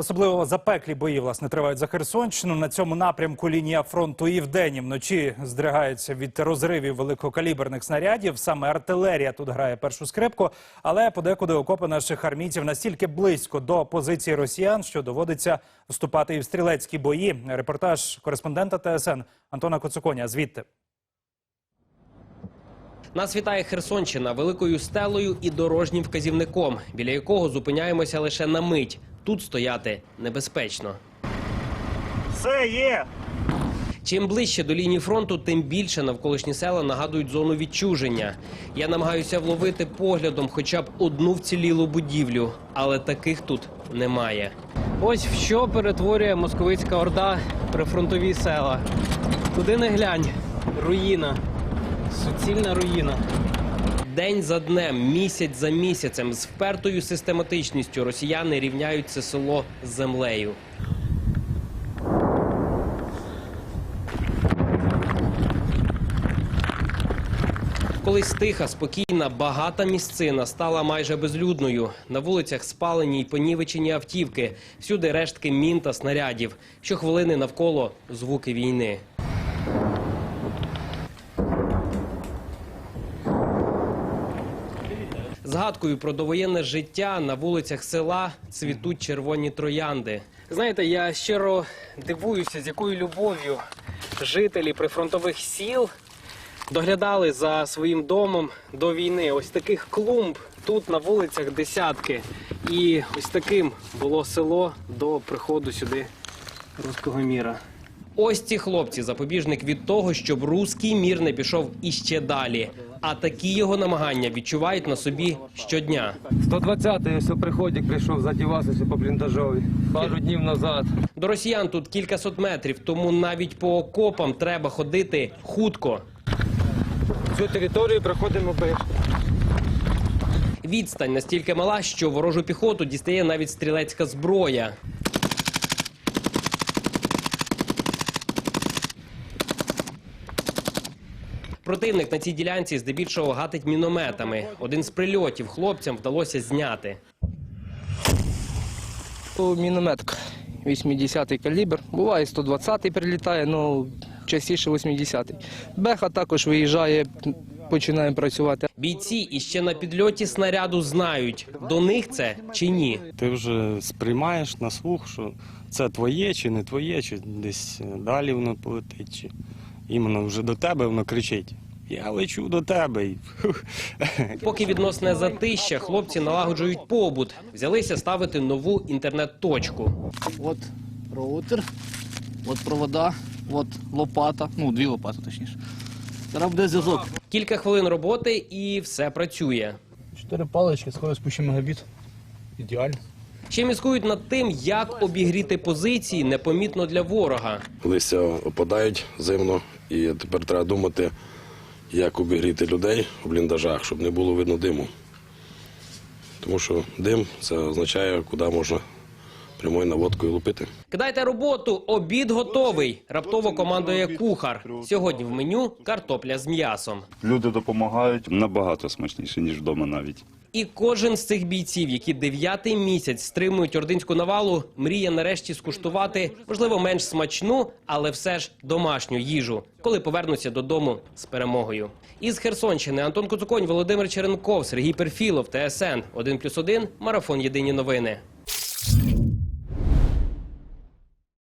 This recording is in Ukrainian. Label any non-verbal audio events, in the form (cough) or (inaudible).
Особливо запеклі бої власне тривають за Херсонщину. На цьому напрямку лінія фронту і вдень, і вночі здригається від розривів великокаліберних снарядів. Саме артилерія тут грає першу скрипку, але подекуди окопи наших армійців настільки близько до позиції росіян, що доводиться вступати і в стрілецькі бої. Репортаж кореспондента ТСН Антона Коцуконя. Звідти. Нас вітає Херсонщина великою стелею і дорожнім вказівником, біля якого зупиняємося лише на мить. Тут стояти небезпечно. Все є. Чим ближче до лінії фронту, тим більше навколишні села нагадують зону відчуження. Я намагаюся вловити поглядом хоча б одну вцілілу будівлю, але таких тут немає. Ось в що перетворює московицька орда прифронтові села. Куди не глянь, руїна, суцільна руїна. День за днем, місяць за місяцем, з впертою систематичністю росіяни рівняють це село з землею. Колись тиха, спокійна, багата місцина стала майже безлюдною. На вулицях спалені й понівечені автівки, всюди рештки мін та снарядів. Щохвилини навколо звуки війни. Згадкою про довоєнне життя на вулицях села цвітуть червоні троянди. Знаєте, я щиро дивуюся, з якою любов'ю жителі прифронтових сіл доглядали за своїм домом до війни. Ось таких клумб тут на вулицях десятки. І ось таким було село до приходу сюди руського міра. Ось ці хлопці запобіжник від того, щоб руський мір не пішов іще далі. А такі його намагання відчувають на собі щодня. 120-й ось приходик прийшов задіватися по бліндажові пару днів назад. До росіян тут кількасот метрів, тому навіть по окопам треба ходити хутко. Цю територію проходимо без. Відстань настільки мала, що ворожу піхоту дістає навіть стрілецька зброя. Противник на цій ділянці здебільшого гатить мінометами. Один з прильотів хлопцям вдалося зняти. Мінометка 80-й калібр. Буває 120-й прилітає, але частіше 80-й. Беха також виїжджає, починає працювати. Бійці іще на підльоті снаряду знають, до них це чи ні. Ти вже сприймаєш на слух, що це твоє чи не твоє, чи десь далі воно полетить, чи іменно вже до тебе воно кричить. Я лечу до тебе. (laughs) Поки відносне затища, хлопці налагоджують побут, взялися ставити нову інтернет-точку. От роутер, от провода, от лопата, ну дві лопати точніше. Зараз буде зв'язок. Кілька хвилин роботи і все працює. Чотири палички, скоро спущу мегабіт. Ідеально. Ще міскують над тим, як обігріти позиції непомітно для ворога. листя опадають зимно, і тепер треба думати, як обігріти людей в бліндажах, щоб не було видно диму. Тому що дим це означає, куди можна прямою наводкою лупити. Кидайте роботу, обід готовий. Раптово командує кухар. Сьогодні в меню картопля з м'ясом. Люди допомагають набагато смачніше, ніж вдома навіть. І кожен з цих бійців, які дев'ятий місяць стримують ординську навалу, мріє нарешті скуштувати, можливо, менш смачну, але все ж домашню їжу, коли повернуться додому з перемогою. Із Херсонщини Антон Куцуконь, Володимир Черенков, Сергій Перфілов, ТСН 1+,1, Марафон Єдині новини.